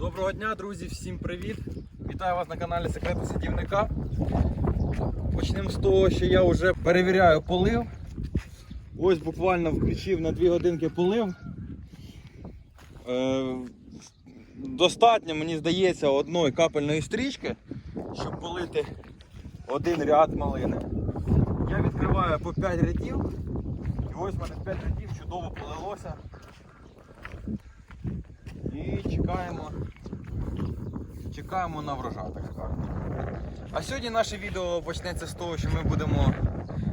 Доброго дня, друзі, всім привіт! Вітаю вас на каналі Секрети Садівника. Почнемо з того, що я вже перевіряю полив. Ось буквально включив на 2 годинки полив. Е, достатньо, мені здається, одної капельної стрічки, щоб полити один ряд малини. Я відкриваю по 5 рядів. І ось в мене 5 рядів чудово полилося. І чекаємо, чекаємо на врожай, так скажемо. А сьогодні наше відео почнеться з того, що ми будемо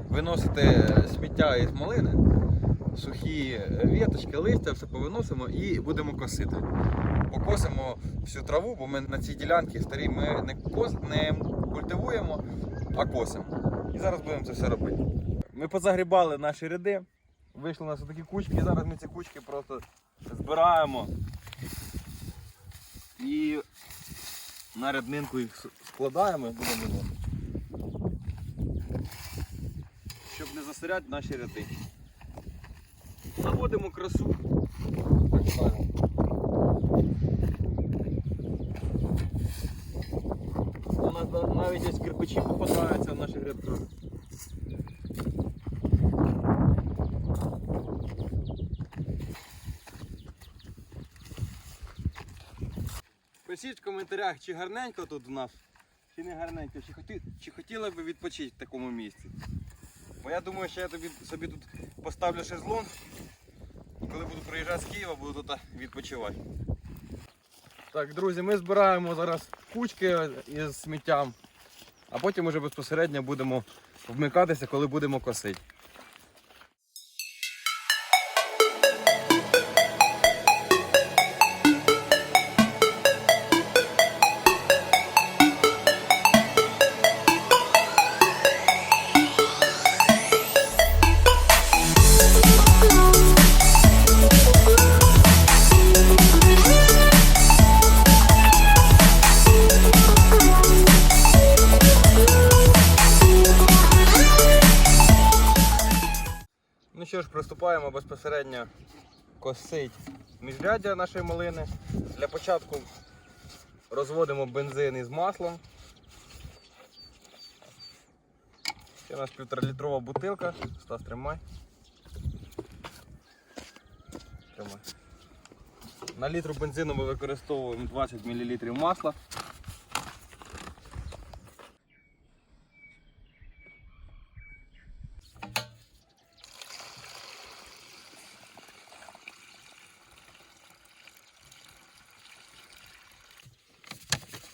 виносити сміття із малини, сухі віточки, листя, все повиносимо і будемо косити. Покосимо всю траву, бо ми на цій ділянці старій ми не, кос, не культивуємо, а косимо. І зараз будемо це все робити. Ми позагрібали наші ряди, вийшли у нас такі кучки, і зараз ми ці кучки просто збираємо і на ряднинку їх складаємо і будемо виносити. Щоб не засоряти наші ряди. Наводимо красу. Так нас навіть ось кирпичі попадаються в наших рядках. Пишіть в коментарях, чи гарненько тут у нас, чи не гарненько, чи, хоті, чи хотіли б відпочити в такому місці. Бо я думаю, що я тобі, собі тут поставлю шезлонг і коли буду приїжджати з Києва, буду тут відпочивати. Так, друзі, ми збираємо зараз кучки із сміттям, а потім уже безпосередньо будемо вмикатися, коли будемо косити. Ну що ж, приступаємо безпосередньо косить міжряддя нашої малини. Для початку розводимо бензин із маслом. Це у нас півторалітрова бутилка. Стас, тримай. Тримай. На літру бензину ми використовуємо 20 мл масла.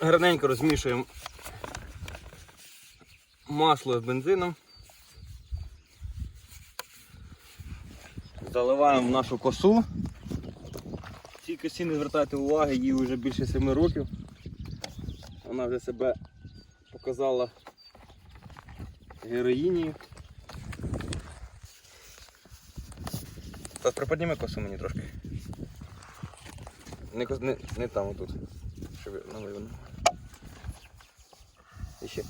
Гарненько розмішуємо масло з бензином. Заливаємо в нашу косу. Цій косі не звертайте уваги, їй вже більше 7 років. Вона вже себе показала героїнію. Тас, приподніми косу мені трошки. Не, не, не там отут. Щоб я- ну, видно. І ще.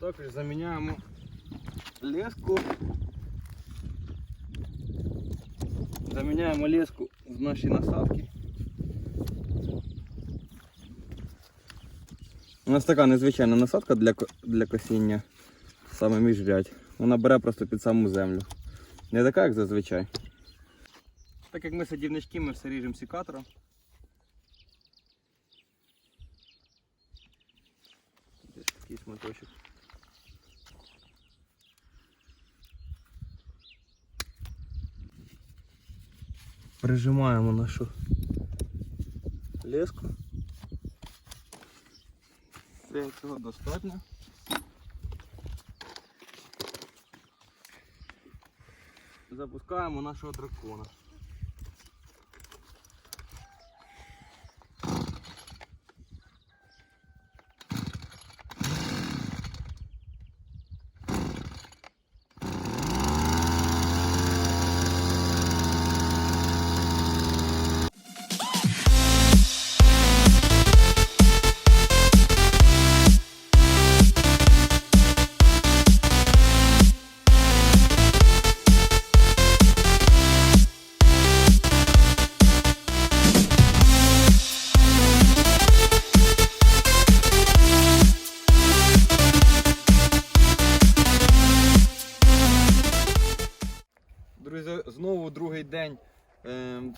Також заміняємо леску. Заміняємо леску в наші насадки. У нас така незвичайна насадка для, ко- для косіння саме міжрядь. Вона бере просто під саму землю. Не така, як зазвичай. Так як ми садівнички, ми все ріжемо секатором. Десь такий шматочок. Прижимаємо нашу леску. Все цього достатньо. Запускаємо нашого дракона.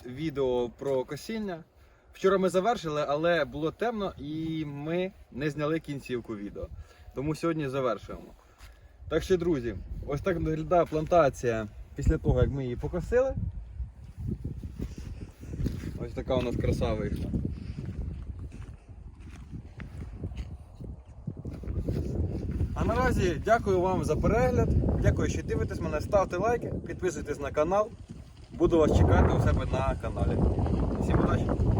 Відео про косіння. Вчора ми завершили, але було темно і ми не зняли кінцівку відео. Тому сьогодні завершуємо. Так що, друзі, ось так виглядає плантація після того, як ми її покосили. Ось така у нас краса вийшла. А наразі дякую вам за перегляд. Дякую, що дивитесь мене. Ставте лайки, підписуйтесь на канал. Буду вас чекати у себе на каналі. Всім удачі!